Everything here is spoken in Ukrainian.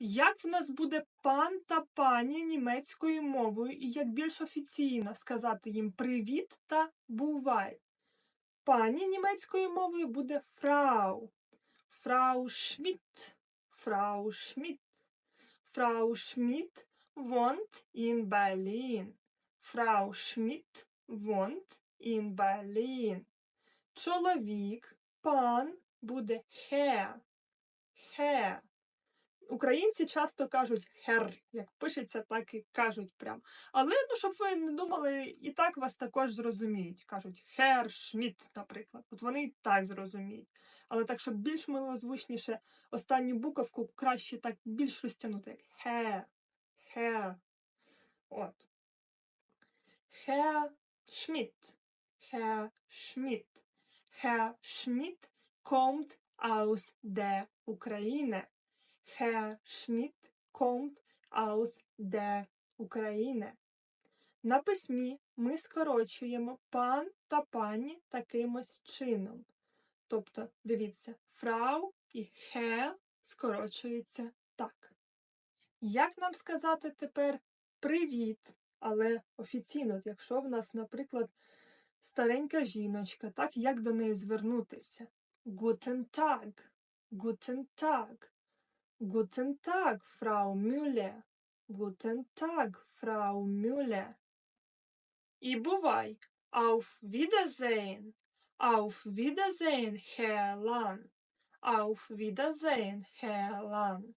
Як в нас буде пан та пані німецькою мовою, і як більш офіційно сказати їм привіт та бувай? Пані німецькою мовою буде фрау. Фрау Шмідт. Фрау Шмідт. Фрау Шмідт wohnt in Berlin. Фрау Шмідт wohnt in Berlin. Чоловік, пан буде Herr. Herr. Українці часто кажуть хер, як пишеться, так і кажуть прям. Але ну, щоб ви не думали, і так вас також зрозуміють. Кажуть хер, шміт, наприклад. От вони і так зрозуміють. Але так, щоб більш милозвучніше, останню буковку краще так більш розтягнути, як хер, хер. От. Herr Schmidt. Herr Schmidt. Herr Schmidt kommt aus der Ukraine. Herr Schmidt kommt aus der Ukraine. На письмі ми скорочуємо пан та пані такимось чином. Тобто, дивіться, фрау і хер скорочується так. Як нам сказати тепер привіт, але офіційно, якщо в нас, наприклад, старенька жіночка, так як до неї звернутися? Guten Tag, Guten Tag. Guten Tag, Frau Müller. Guten Tag, Frau Müller. І бувай. Auf Wiedersehen. Auf Wiedersehen, Herr Lang. Auf Wiedersehen, Herr Lang.